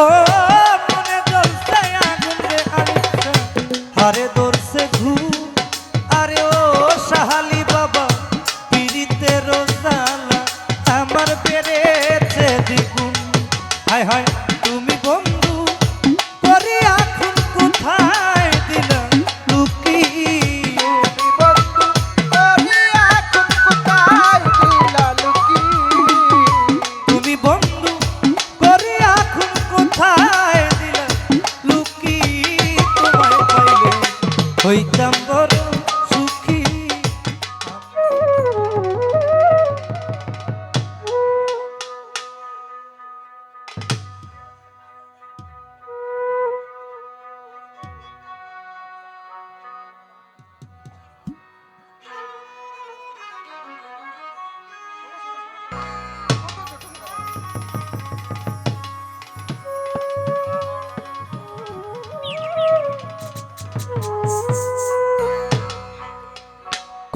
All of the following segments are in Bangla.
Oh. 回荡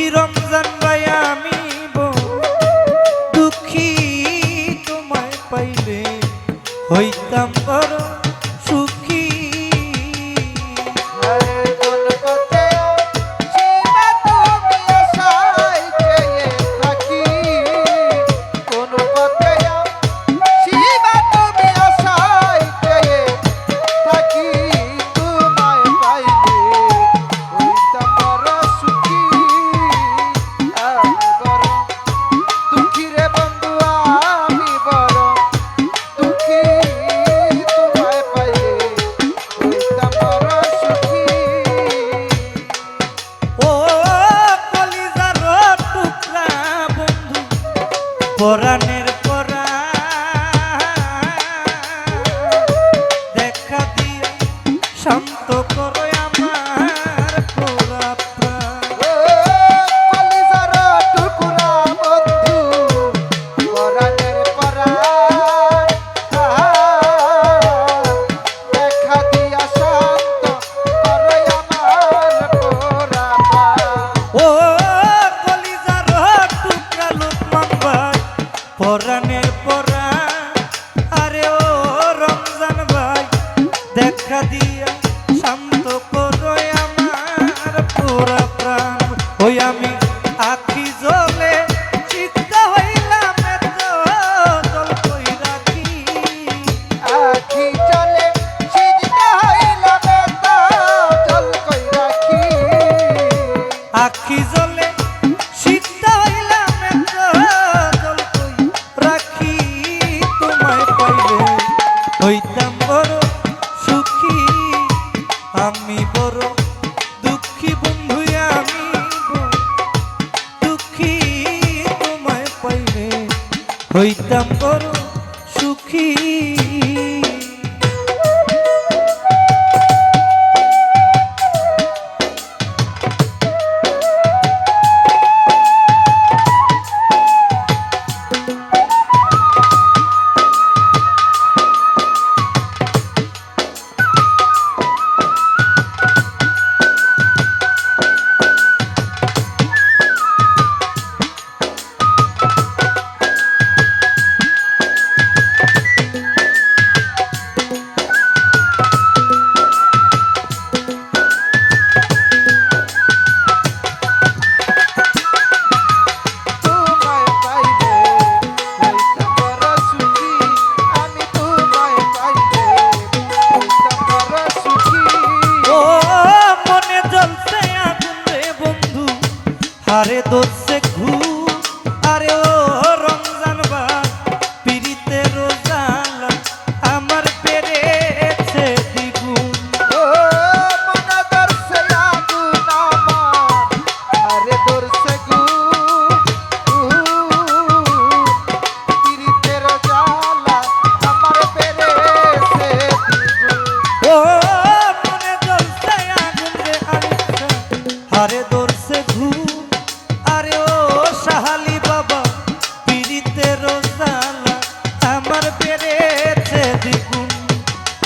পাখি রমজান দিয়া শান্ত করো আমার পুরা প্রাণ। হই হইতাম বড় সুখী।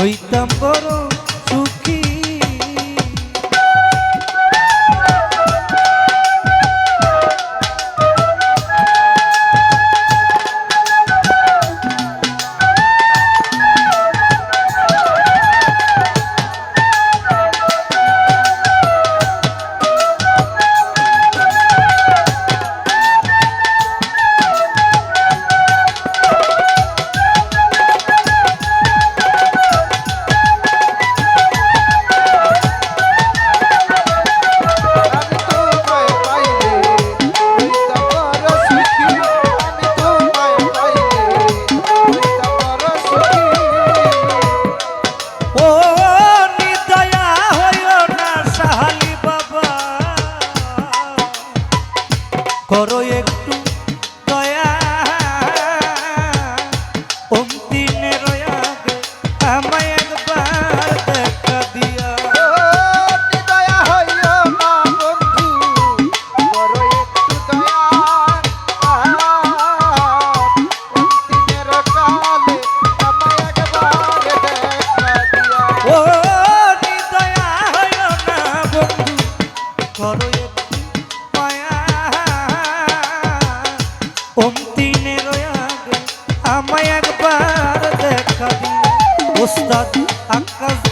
Soy tamborón অন্তিনের আমায় একবার দেখা দিন উস্তাদ আকাশ